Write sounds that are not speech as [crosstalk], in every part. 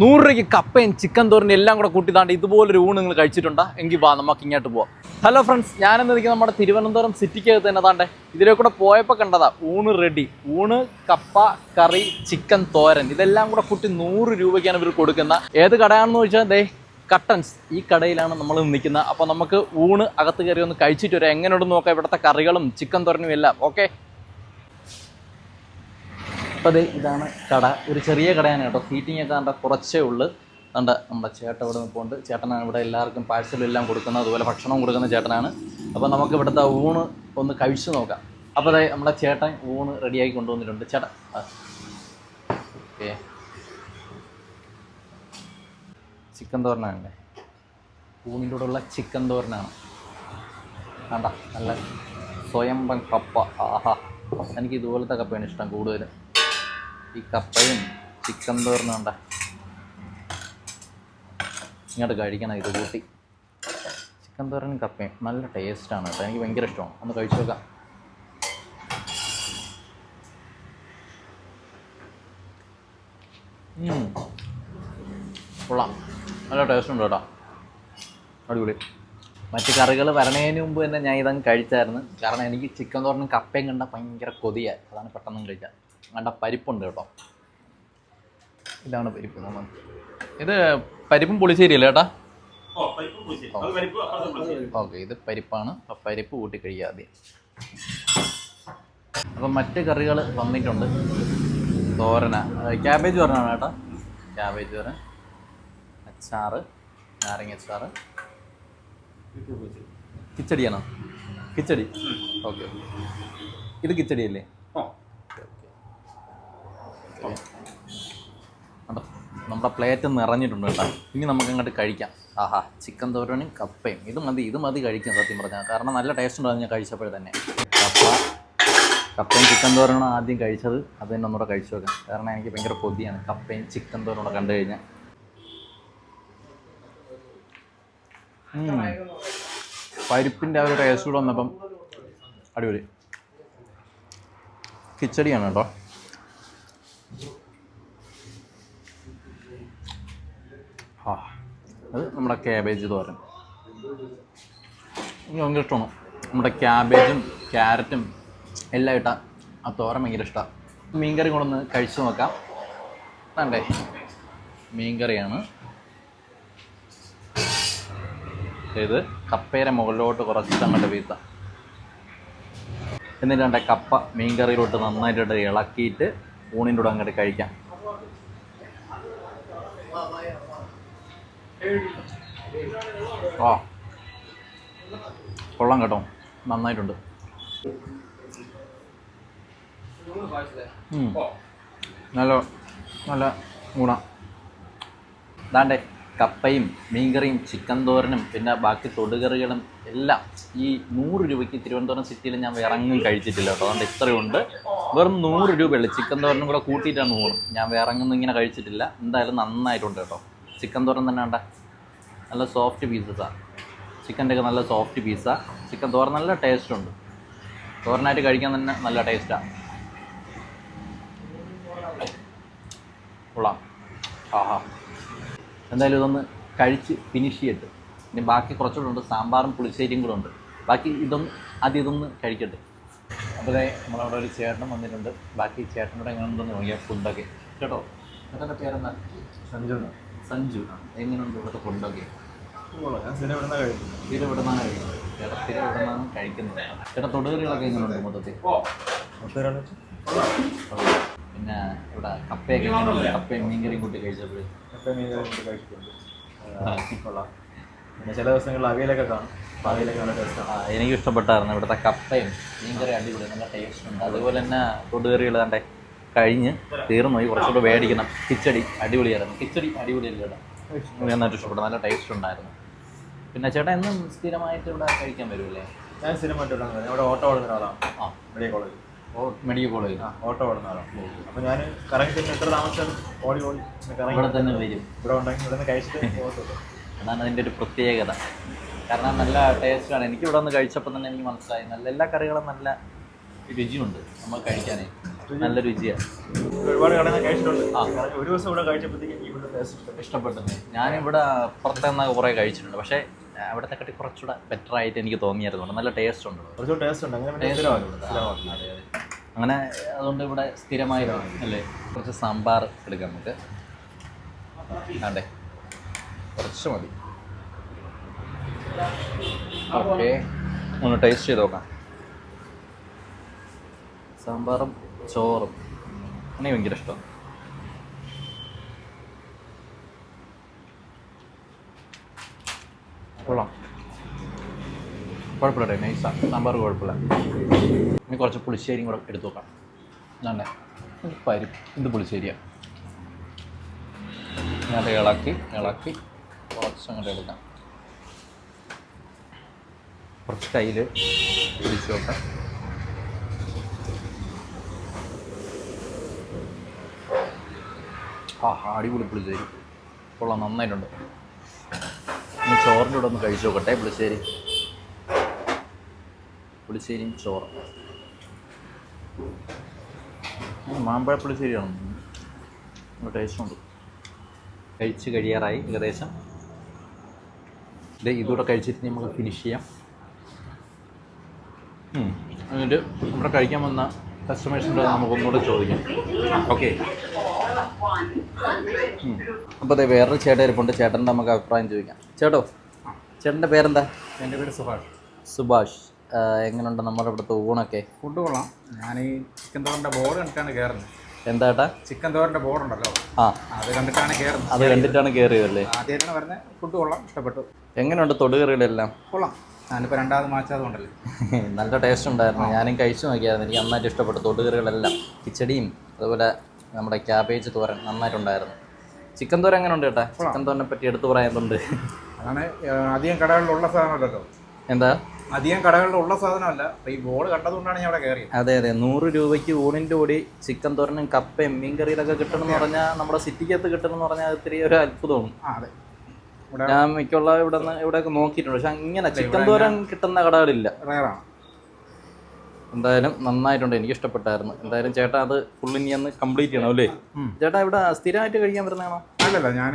നൂറ് രൂപയ്ക്ക് കപ്പയും ചിക്കൻ തോരനും എല്ലാം കൂടെ കൂട്ടിത്താണ്ട് ഇതുപോലൊരു ഊണ് നിങ്ങൾ കഴിച്ചിട്ടുണ്ടോ? എങ്കിൽ വാ നമുക്ക് ഇങ്ങോട്ട് പോവാം. ഹലോ ഫ്രണ്ട്സ് ഞാനെന്ന് നമ്മുടെ തിരുവനന്തപുരം സിറ്റിക്കകത്ത് തന്നെ താണ്ടെ. ഇതിലെ കൂടെ പോയപ്പോൾ കണ്ടതാ ഊണ് റെഡി ഊണ് കപ്പ കറി ചിക്കൻ തോരൻ. ഇതെല്ലാം കൂടെ കൂട്ടി നൂറ് രൂപയ്ക്കാണ് ഇവർ കൊടുക്കുന്ന. ഏത് കടയാണെന്ന് ചോദിച്ചാൽ ദേ കട്ടൻസ്. ഈ കടയിലാണ് നമ്മൾ നിൽക്കുന്നത്. അപ്പോൾ നമുക്ക് ഊണ് അകത്ത് കയറി ഒന്ന് കഴിച്ചിട്ട് വരാം. എങ്ങനെയുണ്ടെന്ന് നോക്കാം. ഇവിടുത്തെ കറികളും ചിക്കൻ തോരനും എല്ലാം. ഓക്കെ അപ്പോൾ ഇതാണ് കട. ഒരു ചെറിയ കടയാണ് കേട്ടോ. സീറ്റിംഗ് ഒക്കെ കണ്ട കുറച്ചേ ഉള്ളൂ. കണ്ട നമ്മുടെ ചേട്ടൻ ഇവിടെ നിൽപ്പുണ്ട് ചേട്ടനാണ് ഇവിടെ എല്ലാവർക്കും പാഴ്സലും എല്ലാം കൊടുക്കുന്നത്. അതുപോലെ ഭക്ഷണവും കൊടുക്കുന്ന ചേട്ടനാണ്. അപ്പോൾ നമുക്ക് ഇവിടുത്തെ ഊണ് ഒന്ന് കഴിച്ചു നോക്കാം. അപ്പോൾ അതായത് നമ്മുടെ ചേട്ടൻ ഊണ് റെഡിയാക്കി കൊണ്ടുവന്നിട്ടുണ്ട്. ചേട്ടൻ ഓക്കെ. ചിക്കൻ തോരനാണല്ലേ ഊണിന്റെ കൂടെയുള്ള ചിക്കൻ തോരനാണ്. കണ്ട നല്ല സ്വയംഭം കപ്പ. ആഹാ. എനിക്ക് ഇതുപോലത്തെ കപ്പയാണ് ഇഷ്ടം കൂടുതൽ ഈ കപ്പയും ചിക്കൻ തോരനും ഉണ്ട? ഇങ്ങോട്ട് കഴിക്കണം ഇത് കൂട്ടി. ചിക്കൻ തോരനും കപ്പയും നല്ല ടേസ്റ്റാണ് കേട്ടോ. എനിക്ക് ഭയങ്കര ഇഷ്ടമാണ്. ഒന്ന് കഴിച്ചു നോക്കാം. കൊള്ളാം. നല്ല ടേസ്റ്റ് ഉണ്ട് കേട്ടോ. അടിപൊളി. മറ്റ് കറികൾ വരണതിന് മുമ്പ് തന്നെ ഞാൻ ഇതങ്ങ് കഴിച്ചായിരുന്നു. കാരണം എനിക്ക് ചിക്കൻ തോരനും കപ്പയും കണ്ട ഭയങ്കര കൊതിയായി അതാണ് പെട്ടെന്ന് കഴിച്ചാൽ കണ്ട പരിപ്പുണ്ട് കേട്ടോ. ഇതാണ് പരിപ്പ് നമ്മൾ. ഇത് പരിപ്പും പുളിശ്ശേരിയല്ലേ ചേട്ടാ? ഓക്കെ ഇത് പരിപ്പാണ്. അപ്പം പരിപ്പ് കൂട്ടി കഴിക്കുക ആദ്യം. അപ്പം മറ്റ് കറികൾ വന്നിട്ടുണ്ട്. തോരന. ക്യാബേജ് തോരനാണ് ചേട്ടാ? ക്യാബേജ് തോരൻ അച്ചാറ് നാരങ്ങ അച്ചാറ്. കിച്ചടിയാണോ? കിച്ചടി. ഓക്കെ. ഇത് കിച്ചടി നമ്മുടെ പ്ലേറ്റ് നിറഞ്ഞിട്ടുണ്ട് കേട്ടോ. ഇനി നമുക്ക് അങ്ങോട്ട് കഴിക്കാം. ആഹാ ചിക്കൻ തോരനും കപ്പയും. ഇത് മതി ഇത് മതി കഴിക്കാം സത്യം പറഞ്ഞാൽ കാരണം നല്ല ടേസ്റ്റ് ഉണ്ടായിരുന്നു ഞാൻ കഴിച്ചപ്പോഴേ തന്നെ. കപ്പ കപ്പയും ചിക്കൻ തോരനാണ് ആദ്യം കഴിച്ചത്. അത് തന്നെ ഒന്നുകൂടെ കഴിച്ചു നോക്കാം. കാരണം എനിക്ക് ഭയങ്കര കൊതിയാണ് കപ്പയും ചിക്കൻ തോരനും കൂടെ കണ്ടു കഴിഞ്ഞാൽ. പരിപ്പിന്റെ ആ ഒരു ടേസ്റ്റ് കൂടെ വന്നപ്പം അടിപൊളി. കിച്ചടിയാണ് കേട്ടോ. ആ അത് നമ്മുടെ ക്യാബേജ് തോരൻ. എനിക്ക് ഭയങ്കര ഇഷ്ടമാണ്. നമ്മുടെ ക്യാബേജും ക്യാരറ്റും എല്ലാം ഇട്ട ആ തോരൻ ഭയങ്കര ഇഷ്ടമാണ് മീൻകറി കൊണ്ടൊന്ന് കഴിച്ചു നോക്കാം. വേണ്ടേ? മീൻകറിയാണ്. ഇത് കപ്പയുടെ മുകളിലോട്ട് കുറച്ച് അങ്ങോട്ട് വീത്ത എന്നിട്ട് കപ്പ മീൻകറിയിലോട്ട് നന്നായിട്ട് ഇളക്കിയിട്ട് ഊണിന്റെ കൂടെ അങ്ങോട്ട് കഴിക്കാം. ആ. കൊള്ളാം കേട്ടോ. നന്നായിട്ടുണ്ട്. നല്ല നല്ല ഗുണ. ദാണ്ടെ കപ്പയും മീൻകറിയും ചിക്കൻ തോരനും പിന്നെ ബാക്കി തൊടുകറികളും എല്ലാം ഈ നൂറ് രൂപയ്ക്ക് തിരുവനന്തപുരം സിറ്റിയിൽ ഞാൻ വേറെ അങ്ങും കഴിച്ചിട്ടില്ല കേട്ടോ. അതുകൊണ്ട് ഇത്രയുണ്ട് വെറും നൂറ് രൂപയുള്ളൂ ചിക്കൻ തോരനും കൂടെ കൂട്ടിയിട്ടാണ് പോകണം ഞാൻ വേറെ അങ്ങൊന്നും ഇങ്ങനെ കഴിച്ചിട്ടില്ല. എന്തായാലും നന്നായിട്ടുണ്ട് കേട്ടോ. ചിക്കൻ തോരൻ തന്നെ വേണ്ട. നല്ല സോഫ്റ്റ് പീസസാണ് ചിക്കന്റെ ഒക്കെ നല്ല സോഫ്റ്റ് പീസാണ് ചിക്കൻ തോരൻ നല്ല ടേസ്റ്റ് ഉണ്ട്. തോരനായിട്ട് കഴിക്കാൻ തന്നെ നല്ല ടേസ്റ്റാണ് കൊള്ളാം. ആഹാ. എന്തായാലും ഇതൊന്ന് കഴിച്ച് ഫിനിഷ് ചെയ്തിട്ട് ഇനി ബാക്കി കുറച്ചുകൂടെ ഉണ്ട്. സാമ്പാറും പുളിശ്ശേരിയും കൂടെ ഉണ്ട്. ബാക്കി ഇതൊന്ന് ആദ്യം ഇതൊന്ന് കഴിക്കട്ടെ. അപ്പോൾ അതെ നമ്മളവിടെ ഒരു ചേട്ടനും വന്നിട്ടുണ്ട്. ബാക്കി ചേട്ടനോടെ എങ്ങനെ ഉണ്ടെന്ന് നോക്കിയാൽ ഫുഡൊക്കെ. കേട്ടോ? ചേട്ടന്റെ പേരെന്താ? സഞ്ജു സഞ്ജു. എങ്ങനെയുണ്ട് ഇവിടുത്തെ ഫുഡൊക്കെ? സ്ഥിരം ഇവിടുന്ന് കഴിക്കുന്നത്. സ്ഥിരം ഇവിടെ കഴിക്കുന്നത്. ചേട്ടാ സ്ഥിരം ഇവിടുന്നാണ് കഴിക്കുന്നത്. ചേട്ടാ തൊടുകറികളൊക്കെ എങ്ങനെയുണ്ട് മൊത്തത്തിൽ? പിന്നെ ഇവിടെ കപ്പയൊക്കെ കപ്പയും മീൻകറിയും കൂട്ടി കഴിച്ചപ്പോൾ കപ്പയും മീൻകറിയും കൂട്ടി കഴിച്ചിട്ടുണ്ട്. കൊള്ളാം. പിന്നെ ചില ദിവസങ്ങളിൽ അവിയലൊക്കെ കാണും. അപ്പോൾ അവിയലൊക്കെ നല്ല ടേസ്റ്റാണ് എനിക്ക് ഇഷ്ടപ്പെട്ടായിരുന്നു. ഇവിടുത്തെ കപ്പയും മീൻകറി അടിപൊളി നല്ല ടേസ്റ്റ് ഉണ്ട്. അതുപോലെ തന്നെ തൊടുകറികൾ കണ്ടേ കഴിഞ്ഞ് തീർന്നു പോയി കുറച്ചുകൂടെ മേടിക്കണം. കിച്ചടി അടിപൊളിയായിരുന്നു. കിച്ചടി അടിപൊളിയല്ലേ നന്നായിട്ട് ഇഷ്ടപ്പെട്ടു. നല്ല ടേസ്റ്റ് ഉണ്ടായിരുന്നു. പിന്നെ ചേട്ടാ എന്നും സ്ഥിരമായിട്ട് ഇവിടെ കഴിക്കാൻ വരുമല്ലേ ഞാൻ സ്ഥിരമായിട്ട് ഇവിടെ ഇവിടെ ഓട്ടോ ഓടുന്ന ഒരാളാണ്. ആ. മെഡിക്കൽ കോളേജ് ഓ മെഡിക്കൽ കോളേജ് ആ ഓട്ടോ ഓടുന്ന ആളാണ് അപ്പോൾ ഞാൻ കറങ്ങി എത്ര താമസിച്ചാലും ഓടി ഓടി കറങ്ങി ഇവിടെ തന്നെ വരും. ഇവിടെ ഉണ്ടെങ്കിൽ ഇവിടെ നിന്ന് കഴിച്ചിട്ട് പോകത്തുള്ളൂ അതാണ് അതിന്റെ ഒരു പ്രത്യേകത. കാരണം നല്ല ടേസ്റ്റാണ് എനിക്ക് ഇവിടെ നിന്ന് കഴിച്ചപ്പോൾ തന്നെ എനിക്ക് മനസ്സിലായി. നല്ല എല്ലാ കറികളും നല്ല രുചിയുണ്ട് നമ്മൾ കഴിക്കാനേ. നല്ല രുചിയാണ് ഒരുപാട് നിന്ന് കഴിച്ചിട്ടുണ്ട്. ആ. ഒരു ദിവസം ഇവിടെ കഴിച്ചപ്പോഴത്തേക്കും ഇവിടെ ഇഷ്ടപ്പെട്ടു. ഇഷ്ടപ്പെട്ടത് ഞാനിവിടെ പുറത്തു നിന്ന് കുറേ കഴിച്ചിട്ടുണ്ട്. പക്ഷേ അവിടത്തെ കട്ടി കുറച്ചുകൂടെ ബെറ്റർ ആയിട്ട് എനിക്ക് തോന്നിയായിരുന്നു നല്ല ടേസ്റ്റ് ഉണ്ട്. ടേസ്റ്റ് ഉണ്ട്. അങ്ങനെ. അങ്ങനെ അതുകൊണ്ട് ഇവിടെ സ്ഥിരമായി അല്ലേ? കുറച്ച് സാമ്പാർ എടുക്കാം നമുക്ക്. അതെ കുറച്ച് മതി. ഓക്കെ. ഒന്ന് ടേസ്റ്റ് ചെയ്ത് നോക്കാം. സാമ്പാറും ചോറും. എനിക്ക് ഭയങ്കര ഇഷ്ടം. കൊള്ളാം. കുഴപ്പമില്ല നൈസാണ് സാമ്പാർ കുഴപ്പമില്ല. ഇനി കുറച്ച് പുളിശ്ശേരിയും കൂടെ എടുത്തു നോക്കാം. നല്ല പരിപ്പ് ഇത് പുളിശ്ശേരിയാണ് ഞാൻ ഇളക്കി ഇളക്കി. കുറച്ച് അങ്ങോട്ട് എടുക്കാം. കുറച്ച് കയ്യിൽ പിടിച്ചു നോക്കാം ആ അടിപൊളി പുളിശ്ശേരി. കൊള്ളാം നന്നായിട്ടുണ്ട്. ഇനി ചോറിന്റെ കൂടെ ഒന്ന് കഴിച്ചു നോക്കട്ടെ പുളിശ്ശേരി. പുളിശ്ശേരിയും ചോറും. മാമ്പഴ പുളിശ്ശേരിയാണ്? ടേസ്റ്റ് ഉണ്ട്. കഴിച്ച് കഴിയാറായി ഏകദേശം. ദേ ഇതുകൂടെ കഴിച്ചിട്ട് നമുക്ക് ഫിനിഷ് ചെയ്യാം. എന്നിട്ട് ഇവിടെ കഴിക്കാൻ വന്ന കസ്റ്റമേഴ്സിന്റെ നമുക്ക് ഒന്നുകൂടെ ചോദിക്കാം. ഓക്കെ അപ്പോൾ അതെ വേറൊരു ചേട്ടൻ ഇരിപ്പുണ്ട്. ചേട്ടന്റെ നമുക്ക് അഭിപ്രായം ചോദിക്കാം. ചേട്ടോ ചേട്ടന്റെ പേരെന്താ? എന്റെ പേര് സുഭാഷ്. സുഭാഷ് എങ്ങനെയുണ്ട് നമ്മുടെ ഇവിടുത്തെ ഊണൊക്കെ? ഫുഡ് കൊള്ളാം. ഞാൻ ഈ ചിക്കൻ തോറിന്റെ ബോർഡ് കണ്ടിട്ടാണ് കയറുന്നത് എന്താ ഏട്ടാ? ചിക്കൻ തോറിന്റെ ബോർഡ് ഉണ്ടല്ലോ. ആ. അത് കണ്ടിട്ടാണ് കയറുന്നത് അത് കണ്ടിട്ടാണ് കയറിയതല്ലേ ആദ്യമായിട്ടാണ് വരുന്നത്. ഫുഡ് കൊള്ളാം. ഇഷ്ടപ്പെട്ടു. എങ്ങനെയുണ്ട് തൊടുകറികളെല്ലാം? കൊള്ളാം. ഞാനിപ്പോൾ രണ്ടാമത് മാച്ചത് കൊണ്ടല്ലേ [laughs] നല്ല ടേസ്റ്റ് ഉണ്ടായിരുന്നു. ഞാനും കഴിച്ചു നോക്കിയായിരുന്നു. എനിക്ക് നന്നായിട്ട് ഇഷ്ടപ്പെട്ടു തൊടുകറികളെല്ലാം. കിച്ചടിയും അതുപോലെ നമ്മുടെ ക്യാബേജ് തോരൻ നന്നായിട്ടുണ്ടായിരുന്നു. ചിക്കൻ തോരൻ എങ്ങനെ ഉണ്ട് ചേട്ടാ ചിക്കൻ തോരനെ പറ്റി എടുത്തു പറയാനുണ്ട്. അതാണ് അധികം കടകളിലുള്ള സാധനമല്ലല്ലോ എന്താ? അധികം കടകളിലുള്ള സാധനമല്ല. ഈ ബോർഡ് കണ്ടതുകൊണ്ടാണ് ഞാൻ അവിടെ കയറിയത്. അതെ അതെ. നൂറ് രൂപയ്ക്ക് ഊണിന്റെ കൂടി ചിക്കൻ തോരനും കപ്പയും മീൻ കറിയിലൊക്കെ കിട്ടണമെന്ന് പറഞ്ഞാൽ നമ്മുടെ സിറ്റിക്കകത്ത് കിട്ടണമെന്ന് പറഞ്ഞാൽ ഇത്തിരി ഒരു അത്ഭുതമാണ്. അതെ. ഞാൻ മിക്കുള്ള ഇവിടെ നിന്ന് ഇവിടെയൊക്കെ നോക്കിയിട്ടുണ്ട്. പക്ഷെ ഇങ്ങനെ ചിക്കൻ തോരൻ കിട്ടുന്ന കടകളില്ല. എന്തായാലും നന്നായിട്ടുണ്ട്. എനിക്ക് ഇഷ്ടപ്പെട്ടായിരുന്നു. എന്തായാലും ചേട്ടാ അത് ഫുള്ള് ഇനി അന്ന് കംപ്ലീറ്റ് ചെയ്യണം അല്ലേ? ചേട്ടാ ഇവിടെ സ്ഥിരമായിട്ട് കഴിക്കാൻ വരുന്നതാണോ? അല്ലല്ല ഞാൻ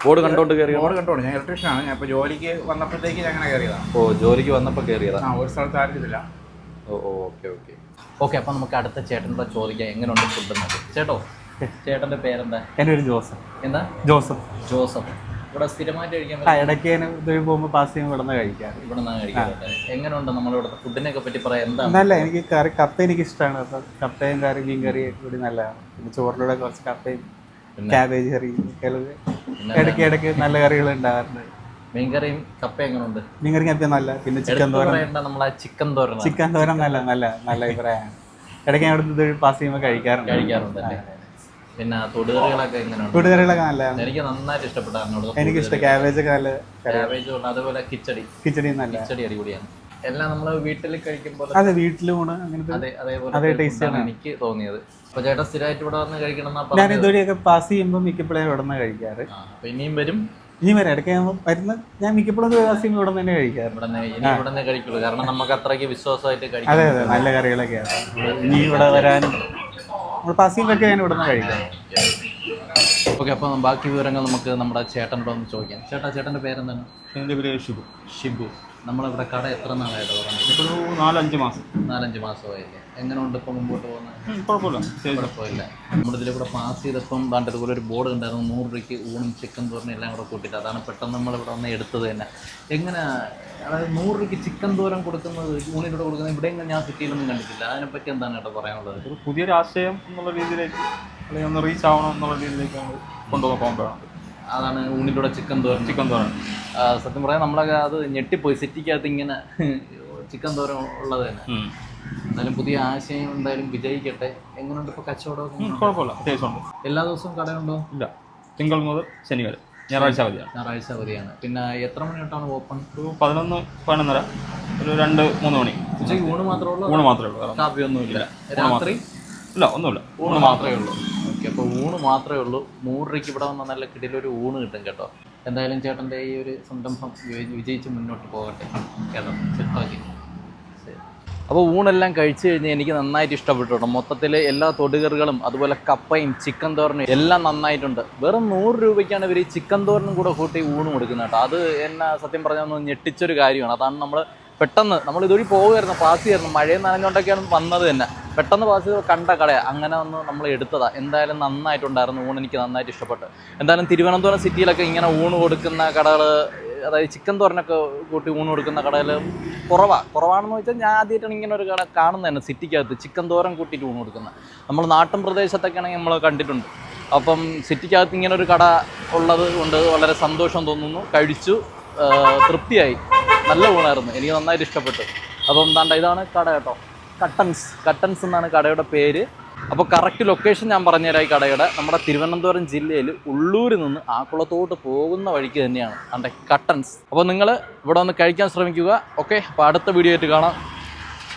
ബോർഡ് കണ്ടോണ്ട് കയറി ബോർഡ് കണ്ടോണ്ട്. ഞാൻ ഇലക്ട്രീഷ്യനാണ് ഞാൻ ഇപ്പോൾ ജോലിക്ക് വന്നപ്പോഴത്തേക്ക് ഞാൻ അങ്ങനെ കയറിയതാണ് ഓ ജോലിക്ക് വന്നപ്പോൾ കയറിയതാ ആ ഒരു സ്ഥലത്ത് ആരുന്നില്ല ഓ ഓ ഓക്കെ ഓക്കെ. ഓക്കെ അപ്പം നമുക്ക് അടുത്ത ചേട്ടനോട് ചോദിക്കാം എങ്ങനെയുണ്ട് ഫുഡ് എന്നൊക്കെ. ചേട്ടോ ചേട്ടന്റെ പേരെന്താ? എന്റെ പേര് ജോസഫ്. എന്താ? ജോസഫ്. ജോസഫ്. ഇവിടെ സ്ഥിരമായിട്ട് കഴിക്കാൻ ആ ഇടയ്ക്ക് ഞാൻ പോകുമ്പോൾ പാസ് ചെയ്യുമ്പോൾ ഇവിടെ നിന്ന് കഴിക്കാം. ഇവിടെ നിന്നാണ് കഴിക്കാറുണ്ട് എങ്ങനെയുണ്ട് ഇവിടുത്തെ ഫുഡിനെയൊക്കെ പറ്റി പറയാം എന്താണ് നല്ല എനിക്ക് കറി കപ്പ എനിക്ക് ഇഷ്ടമാണ് അപ്പൊ കപ്പയും കറി മീൻ കറിയും കൂടി നല്ലതാണ്. പിന്നെ ചോറിന്റെ കൂടെ കുറച്ച് കപ്പയും ക്യാബേജ് കറി ഒക്കെ ഇടയ്ക്ക് ഇടയ്ക്ക് നല്ല കറികൾ ഉണ്ടാകാറുണ്ട്. മീൻകറിയും കപ്പ എങ്ങനെയുണ്ട് മീൻ കറി കപ്പ നല്ല പിന്നെ ചിക്കൻ തോരൻ. പറയേണ്ട നമ്മളെ ചിക്കൻ തോരൻ ചിക്കൻ തോരൻ നല്ല നല്ല നല്ല അഭിപ്രായമാണ്. ഇടയ്ക്ക് ഞാൻ ഇവിടുന്ന് പാസ് ചെയ്യുമ്പോൾ കഴിക്കാറുണ്ട്. കഴിക്കാറുണ്ട് അല്ലേ? പിന്നെ തൊടുകറികളൊക്കെ എങ്ങനെയുണ്ട്? കൂട്ടുകറികളൊക്കെ നല്ലതാണ് എനിക്ക് നന്നായിട്ട് എനിക്ക് ഇഷ്ടം ക്യാബേജ് ഒക്കെ നല്ല ക്യാബേജ് കൊണ്ട് അതുപോലെ കിച്ചടി. കിച്ചടി നല്ല കിച്ചടി അടിപൊളിയാണ്. എല്ലാം നമ്മൾ വീട്ടിൽ കഴിക്കുമ്പോൾ അതെ വീട്ടിലും അങ്ങനത്തെ taste എനിക്ക് തോന്നിയത്. അപ്പൊ ചേട്ടാ സ്ഥിരമായിട്ട് ഇവിടെ വന്ന് കഴിക്കണം ഞാൻ പറഞ്ഞത്. ഇതുവഴിയൊക്കെ പാസ് ചെയ്യുമ്പോൾ മിക്കപ്പോഴും ഇവിടെ നിന്ന് കഴിക്കാറ്. ആ, അപ്പൊ ഇനിയും വരും. ഇനി വരാം. ഇടയ്ക്ക് ഞാൻ വരുന്ന ഞാൻ മിക്കപ്പോഴും ദിവസം ഇവിടെ തന്നെ ഇവിടെ ഇവിടെ കഴിക്കുള്ളൂ. കാരണം നമുക്ക് അത്രയ്ക്ക് വിശ്വാസമായിട്ട് കഴിക്കാം അതെ അതെ നല്ല കറികളൊക്കെയാണ്. ഇനി ഇവിടെ വരാനും നമ്മൾ പാസ് ചെയ്യുമ്പോഴൊക്കെ ഞാൻ ഇവിടെ നിന്ന് കഴിക്കാം. ഓക്കെ അപ്പോൾ ബാക്കി വിവരങ്ങൾ നമുക്ക് നമ്മുടെ ചേട്ടനോട് ഒന്ന് ചോദിക്കാം. ചേട്ടാ ചേട്ടന്റെ പേരെന്താണ്? എന്റെ പേര് ഷിബു. ഷിബു. നമ്മളിവിടെ കട എത്ര നാളായിട്ട് തുടങ്ങി ഇപ്പോൾ ഒരു നാലഞ്ച് മാസം. നാലഞ്ച് മാസമായില്ലേ? എങ്ങനെയുണ്ട് ഇപ്പം മുമ്പോട്ട് പോകുന്നത് കുഴപ്പമില്ല. കുഴപ്പമില്ല നമ്മുടെ ഇതിൽ കൂടെ പാസ് ചെയ്തപ്പം ദാണ്ട് ഇതുപോലെ ഒരു ബോർഡ് ഉണ്ടായിരുന്നു. നൂറ് രൂപയ്ക്ക് ഊണും ചിക്കൻ തോരനും എല്ലാം കൂടെ കൂട്ടിയിട്ട് അതാണ് പെട്ടെന്ന് നമ്മളിവിടെ വന്ന് എടുത്തത് തന്നെ. എങ്ങനെ? അതായത് നൂറ് രൂപയ്ക്ക് ചിക്കൻ തോരൻ കൊടുക്കുന്നത് ഊണിലൂടെ കൊടുക്കുന്നത് ഇവിടെ ഞാൻ സിറ്റിയിലൊന്നും കണ്ടിട്ടില്ല. അതിനെപ്പറ്റി എന്താണ് കേട്ടോ പറയാനുള്ളത്? ഒരു പുതിയൊരു ആശയം എന്നുള്ള രീതിയിലേക്ക് അല്ലെങ്കിൽ ഒന്ന് റീച്ച് ആവണം എന്നുള്ള രീതിയിലേക്ക് നമ്മൾ കൊണ്ടുപോകാൻ വേണം അതാണ് ഊണിലൂടെ ചിക്കൻ തോരൻ. ചിക്കൻ തോരൻ. സത്യം പറയാൻ നമ്മളൊക്കെ അത് ഞെട്ടിപ്പോയി. സിറ്റിക്കകത്ത് ഇങ്ങനെ [laughs] ചിക്കൻ തോരൻ ഉള്ളത് തന്നെ. എന്തായാലും പുതിയ ആശയം എന്തായാലും വിജയിക്കട്ടെ. എങ്ങനെയുണ്ട് ഇപ്പോൾ കച്ചവടം കുഴപ്പമില്ല. അത്യാവശ്യമുണ്ട് എല്ലാ ദിവസവും കടയുണ്ടോ? ഇല്ല. തിങ്കൾ മുതൽ ശനി വരെ ഞായറാഴ്ച അവധിയാണ്. ഞായറാഴ്ച അവധിയാണ്. പിന്നെ എത്ര മണി തൊട്ടാണ് ഓപ്പൺ? ഒരു പതിനൊന്ന് പതിനൊന്നര ഒരു രണ്ട് മൂന്ന് മണി. ഉച്ചയ്ക്ക് ഊണ് മാത്രമേ ഉള്ളൂ? ഊണ് മാത്രമേ ഉള്ളൂ. കാപ്പിയൊന്നുമില്ല. രാത്രി? ഇല്ല ഒന്നുമില്ല. ഊണ് മാത്രമേ ഉള്ളൂ. ഊണ് മാത്രമേ ഉള്ളൂ. നൂറ് രൂപയ്ക്ക് ഇവിടെ വന്ന നല്ല കിടിലൊരു ഊണ് കിട്ടും കേട്ടോ. എന്തായാലും ചേട്ടന്റെ ഈ ഒരു സംരംഭം വിജയിച്ച് മുന്നോട്ട് പോകട്ടെ കേട്ടോ. ശരി. അപ്പോൾ ഊണെല്ലാം കഴിച്ചു കഴിഞ്ഞ് എനിക്ക് നന്നായിട്ട് ഇഷ്ടപ്പെട്ടു കേട്ടോ. മൊത്തത്തിൽ എല്ലാ തൊടുകറികളും അതുപോലെ കപ്പയും ചിക്കൻ തോരനും എല്ലാം നന്നായിട്ടുണ്ട്. വെറും നൂറ് രൂപയ്ക്കാണ് ഇവർ ഈ ചിക്കൻ തോരനും കൂടെ കൂട്ടി ഊണ് കൊടുക്കുന്നത് കേട്ടോ. അത് എന്നെ സത്യം പറഞ്ഞാൽ ഒന്ന് ഞെട്ടിച്ചൊരു കാര്യമാണ്. അതാണ് നമ്മൾ പെട്ടെന്ന് നമ്മൾ ഇതുവഴി പോകുമായിരുന്നു പാസ് ചെയ്യായിരുന്നു. മഴയും നനഞ്ഞുകൊണ്ടൊക്കെയാണ് വന്നത് തന്നെ. പെട്ടെന്ന് പാസ് ചെയ്ത് കണ്ട കടയാണ് അങ്ങനെ ഒന്ന് നമ്മൾ എടുത്തതാ. എന്തായാലും നന്നായിട്ടുണ്ടായിരുന്നു ഊണ് എനിക്ക് നന്നായിട്ട് ഇഷ്ടപ്പെട്ടു. എന്തായാലും തിരുവനന്തപുരം സിറ്റിയിലൊക്കെ ഇങ്ങനെ ഊണ് കൊടുക്കുന്ന കടകൾ അതായത് ചിക്കൻ തോരനൊക്കെ കൂട്ടി ഊണ് കൊടുക്കുന്ന കടകൾ കുറവാണ് കുറവാണെന്ന് വെച്ചാൽ ഞാൻ ആദ്യമായിട്ടാണ് ഇങ്ങനെ ഒരു കട കാണുന്നത് തന്നെ സിറ്റിക്കകത്ത് ചിക്കൻ തോരൻ കൂട്ടിയിട്ട് ഊണ് കൊടുക്കുന്നത് നമ്മൾ നാട്ടിൻ പ്രദേശത്തൊക്കെ ആണെങ്കിൽ നമ്മൾ കണ്ടിട്ടുണ്ട്. അപ്പം സിറ്റിക്കകത്ത് ഇങ്ങനെ ഒരു കട ഉള്ളത് കൊണ്ട് വളരെ സന്തോഷം തോന്നുന്നു. കഴിച്ചു തൃപ്തിയായി. നല്ല ഊണായിരുന്നു. എനിക്ക് നന്നായിട്ട് ഇഷ്ടപ്പെട്ടു. അപ്പം താണ്ട ഇതാണ് കട കേട്ടോ. കട്ടൻസ് കട്ടൻസ് എന്നാണ് കടയുടെ പേര്. അപ്പോൾ കറക്റ്റ് ലൊക്കേഷൻ ഞാൻ പറഞ്ഞുതരാം ഈ കടയുടെ. നമ്മുടെ തിരുവനന്തപുരം ജില്ലയിൽ ഉള്ളൂരിൽ നിന്ന് ആക്കുളത്തോട്ട് പോകുന്ന വഴിക്ക് തന്നെയാണ് അതിന്റെ കട്ടൻസ് അപ്പോൾ നിങ്ങൾ ഇവിടെ വന്ന് കഴിക്കാൻ ശ്രമിക്കുക. ഓക്കെ അപ്പോൾ അടുത്ത വീഡിയോ ആയിട്ട് കാണാം.